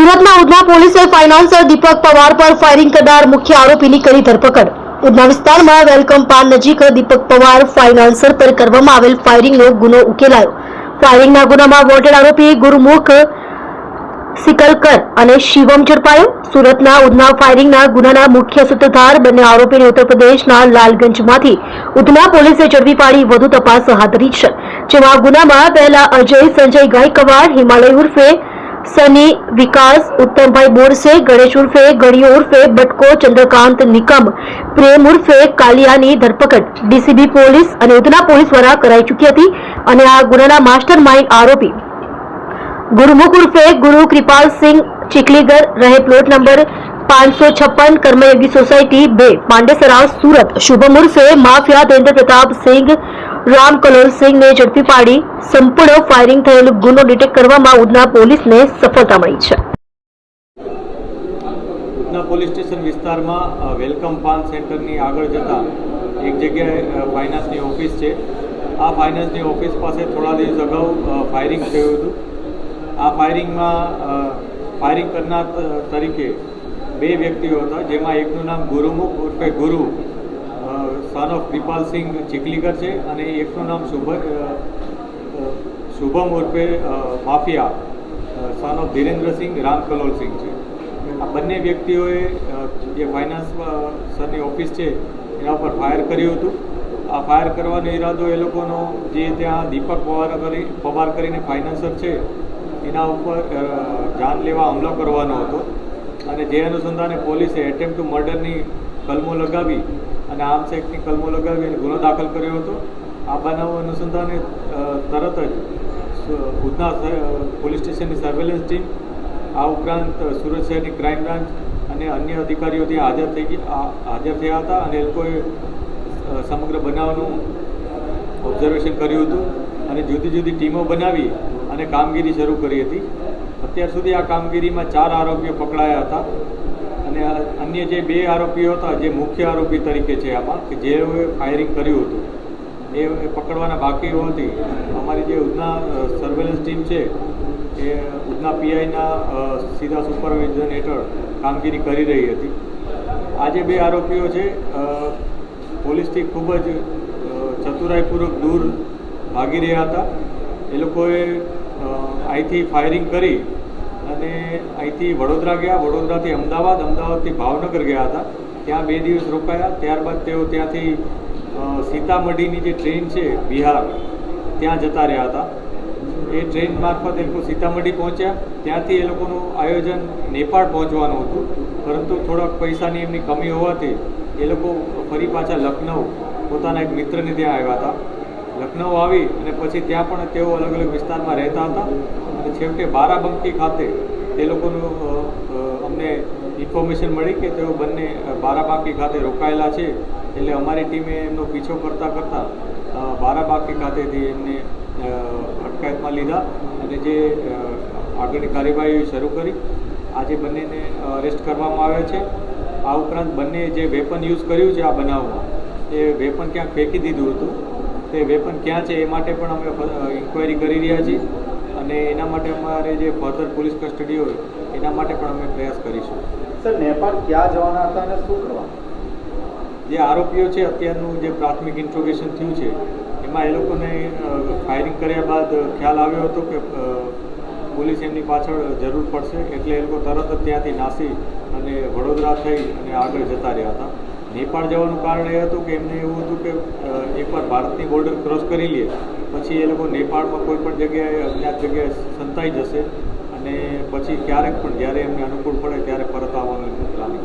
સુરતના ઉધના પોલીસે ફાઇનાન્સર દીપક પવાર પર ફાયરિંગ કરનાર મુખ્ય આરોપીની કરી ધરપકડ. ઉધના વિસ્તારમાં વેલકમ પાન નજીક દીપક પવાર ફાઇનાન્સર પર કરવામાં આવેલ ફાયરિંગનો ગુનો ઉકેલાયો. ફાયરિંગના ગુનામાં વોન્ટેડ આરોપી ગુરુમુખ સિકલકર અને શિવમ ઝડપાયો. સુરતના ઉધના ફાયરિંગના ગુનાના મુખ્ય સૂત્રધાર બંને આરોપીને ઉત્તર પ્રદેશના લાલગંજમાંથી ઉધના પોલીસે ઝડપી પાડી વધુ તપાસ હાથ ધરી છે. જેમાં ગુનામાં પહેલા અજય, સંજય ગાયકવાડ, હિમાલય ઉર્ફે સની, વિકાસ, ઉત્તમભાઈ બોરસે, ગણેશ ઉર્ફે, ગણિયો ઉર્ફે, બટકો, ચંદ્રકાંત, નિકમ, પ્રેમ ઉર્ફે, કાલિયાની ધરપકડ. ડીસીબી પોલીસ અને ઉધના પોલીસ દ્વારા કરાઈ ચૂકી હતી અને આ ગુનાના માસ્ટર માઇન્ડ આરોપી. ગુરુમુખ ઉર્ફે ગુરુ કૃપાલ સિંહ ચીખલીગર, રહે પ્લોટ નંબર પાંચસો છપ્પન કર્મયોગી સોસાયટી બે પાંડેસરા સુરત શુભમ ઉર્ફે માફિયા દેન્દ્ર પ્રતાપ સિંઘ રામ કલોલ ઝડપી પાડી સંપૂર્ણ ફાયરિંગ થયેલો ગુનો ડિટેક્ટ કરવામાં ઉધના પોલીસને સફળતા મળી છે પોલીસ સ્ટેશન વિસ્તારમાં વેલકમ પાન સેન્ટરની આગળ જતા એક જગ્યાએ ફાઇનાન્સની ઓફિસ છે આ ફાઇનાન્સની ઓફિસ પાસે થોડા દિવસ અગાઉ ફાયરિંગ થયું હતું। આ ફાયરિંગમાં ફાયરિંગ કરનાર તરીકે બે વ્યક્તિઓ હતા, જેમાં એકનું નામ ગુરુમુખ, ઉર્ફે ગુરુ સન ઓફ કૃપાલસિંહ ચીખલીકર છે, અને એકનું નામ શુભ શુભમ ઉર્ફે માફિયા સન ઓફ ધીરેન્દ્રસિંહ રામકલોલસિંહ છે. આ બંને વ્યક્તિઓએ જે ફાઇનાન્સ સરની ઓફિસ છે, એના ઉપર ફાયર કર્યું હતું. આ ફાયર કરવાનો ઈરાદો એ લોકોનો, જે ત્યાં દીપક પવાર કરી, પવાર કરીને ફાઇનાન્સર છે, એના ઉપર જાન લેવા હુમલો કરવાનો હતો. અને જે અનુસંધાને પોલીસે એટેમ્પ ટુ મર્ડરની કલમો લગાવી અને આર્મ્સ એક્ટની કલમો લગાવી અને ગુનો દાખલ કર્યો હતો. આ બનાવ અનુસંધાને તરત જ સુ- પોલીસ સ્ટેશનની સર્વેલન્સ ટીમ આ ઉપરાંત સુરત શહેરની ક્રાઇમ બ્રાન્ચ અને અન્ય અધિકારીઓ ત્યાં હાજર થઈ ગયા હાજર થયા હતા અને એ લોકોએ સમગ્ર બનાવનું ઓબ્ઝર્વેશન કર્યું હતું અને જુદી જુદી ટીમો બનાવી અને કામગીરી શરૂ કરી હતી. અત્યાર સુધી આ કામગીરીમાં ચાર આરોપીઓ પકડાયા હતા અને અન્ય જે બે આરોપીઓ હતા, જે મુખ્ય આરોપી તરીકે છે આમાં, કે જેઓએ ફાયરિંગ કર્યું હતું, એ પકડવાના બાકી હોવાથી અમારી જે ઉધના સર્વેલન્સ ટીમ છે, એ ઉધના પીઆઈના સીધા સુપરવિઝન હેઠળ કામગીરી કરી રહી હતી. આ જે બે આરોપીઓ છે પોલીસથી ખૂબ જ ચતુરાઈપૂર્વક દૂર ભાગી રહ્યા હતા. એ લોકોએ અહીંથી ફાયરિંગ કરી અને અહીંથી વડોદરા ગયા. વડોદરાથી અમદાવાદ, અમદાવાદથી ભાવનગર ગયા હતા. ત્યાં બે દિવસ રોકાયા. ત્યારબાદ તેઓ ત્યાંથી સીતામઢીની જે ટ્રેન છે, બિહાર, ત્યાં જતા રહ્યા હતા. એ ટ્રેન મારફત એ લોકો સીતામઢી પહોંચ્યા. ત્યાંથી એ લોકોનું આયોજન નેપાળ પહોંચવાનું હતું. પરંતુ થોડાક પૈસાની એમની કમી હોવાથી એ લોકો ફરી પાછા લખનઉ પોતાના એક મિત્રને ત્યાં આવ્યા હતા. લખનઉ આવી અને પછી ત્યાં પણ તેઓ અલગ અલગ વિસ્તારમાં રહેતા હતા. અને છેવટે બારાબંકી ખાતે તે લોકોનું અમને ઇન્ફોર્મેશન મળી કે તેઓ બંને બારાબાંકી ખાતે રોકાયેલા છે. એટલે અમારી ટીમે એમનો પીછો કરતાં કરતાં બારાબાંકી ખાતેથી એમને અટકાયતમાં લીધા અને જે આગળની કાર્યવાહી શરૂ કરી. આજે બંનેને અરેસ્ટ કરવામાં આવ્યા છે. આ ઉપરાંત બંને જે વેપન યુઝ કર્યું છે આ બનાવમાં, એ વેપન ક્યાંક ફેંકી દીધું હતું. તે વેપન ક્યાં છે એ માટે પણ અમે ઇન્ક્વાયરી કરી રહ્યા છીએ. અને એના માટે અમારે જે ફર્ધર પોલીસ કસ્ટડી હોય એના માટે પણ અમે પ્રયાસ કરીશું. સર નેપાળ ક્યાં જવાના હતા અને શું કરવા? જે આરોપીઓ છે અત્યારનું જે પ્રાથમિક ઇન્ટ્રોગેશન થયું છે એમાં એ લોકોને ફાયરિંગ કર્યા બાદ ખ્યાલ આવ્યો હતો કે પોલીસ એમની પાછળ જરૂર પડશે એટલે એ લોકો તરત જ ત્યાંથી નાસી અને વડોદરા થઈ અને આગળ જતા રહ્યા હતા. નેપાળ જવાનું કારણ એ હતું કે એમને એવું હતું કે એકવાર ભારતની બોર્ડર ક્રોસ કરી લે, પછી એ લોકો નેપાળમાં કોઈ પણ જગ્યાએ અજ્ઞાત જગ્યાએ સંતાઈ જશે અને પછી ક્યારેક પણ જ્યારે એમને અનુકૂળ પડે ત્યારે પરત આવવાનું એમનું પ્લાનિંગ